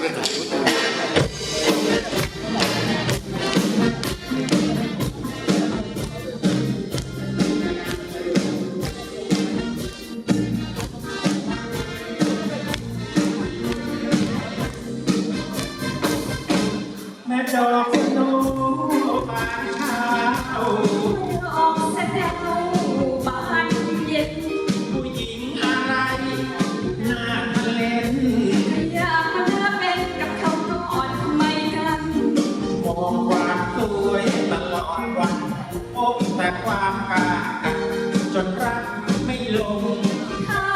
เลย ลง เขา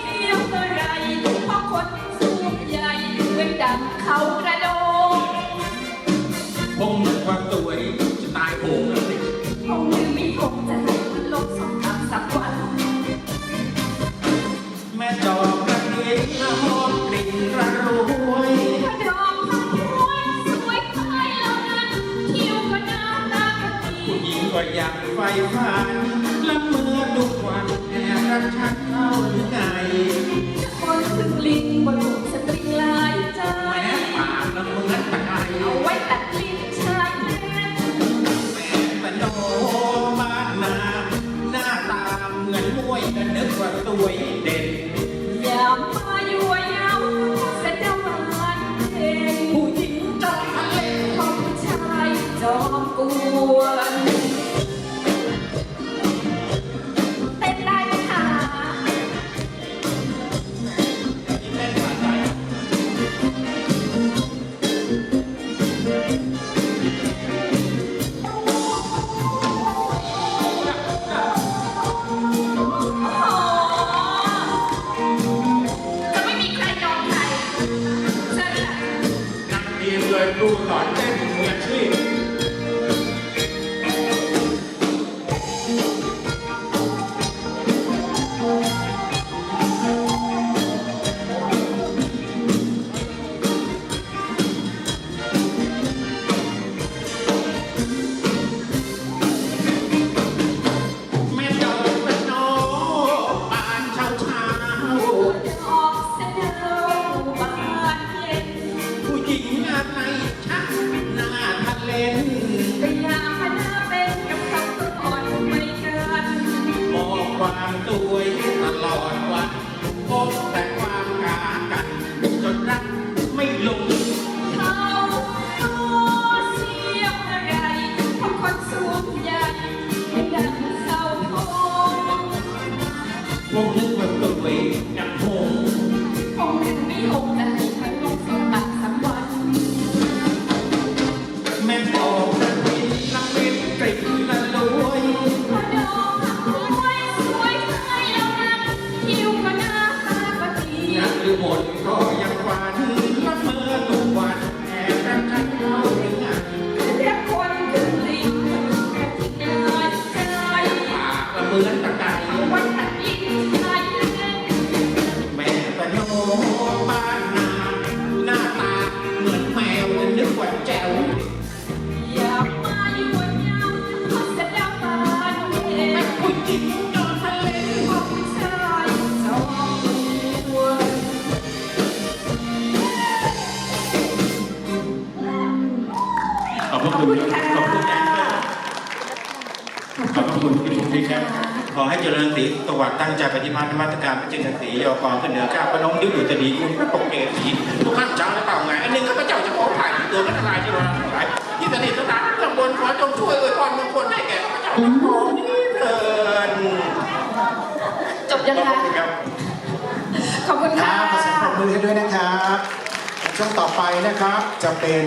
เสียงอะไรเพราะคนสูงใหญ่เป็นดังเขากระโดดคงความสวยจะตายโหงเลยคงลืมมีคงจะให้มันลบสองคำสักวันแม่ดอกกระเทียมหอมกลิ่นระรวยถ้าดอกมันสวยสวยใครแล้วนั้นคิ้วก็น่ารักดีผู้หญิงก็อยากไฟฝัน กฉันเข้าหรือไงคนถึงลิงบนหูสตริงลายใจ แม่ปากละเหมือนตะไคร้เอาไว้ตัดลิ้นชายเล่นแม่เป็นโนบ้านนาหน้าตาเหมือนมวยก็นึกว่าสวยเด่นอย่ามา เรียนครูสอนเต้นมืออาชีพ คือหมดก็ยังฝันละเมอทุกวันแอบรักฉันเข้าถึงอะเรียกคนถึงลิงแค่ที่เดินใจปากละเหมือนตะไคร้ไว้ตัดลิ้นชายเล่นแม่ตะโนบ้านนาหน้าตาเหมือนแมวนึกว่าแจ๋วอย่ามาอยู่บนยามเขาจะเดาวบานเองผู้หญิง คุณครับขอบคุณนเตอร์ขอบคุณพี่ทุกพี่ครับขอให้เจริญศรีสวัดตั้งใจปฏิบัติมาตรการพระจินสียอกรขึ้นเหนือข้าพระน้องดิ้วอยู่จะดีคุณพระปกเกศีทุกท่านเจ้าและเปล่าไงอันหนึ่งข้าพเจ้าจะขอผ่านตัวกันอะไรที่เราทั้งหลายที่สนิทสนานตำบลขอจงช่วยอวยพรมงคลให้แก่ข้าพเจ้าทั้งสองนี้เถิดจบยังขอบคะคุณครับขอบคุณค่ะรับขอเสียงปรบมือให้ด้วยนะครับช่วงต่อไปนะครับจะเป็น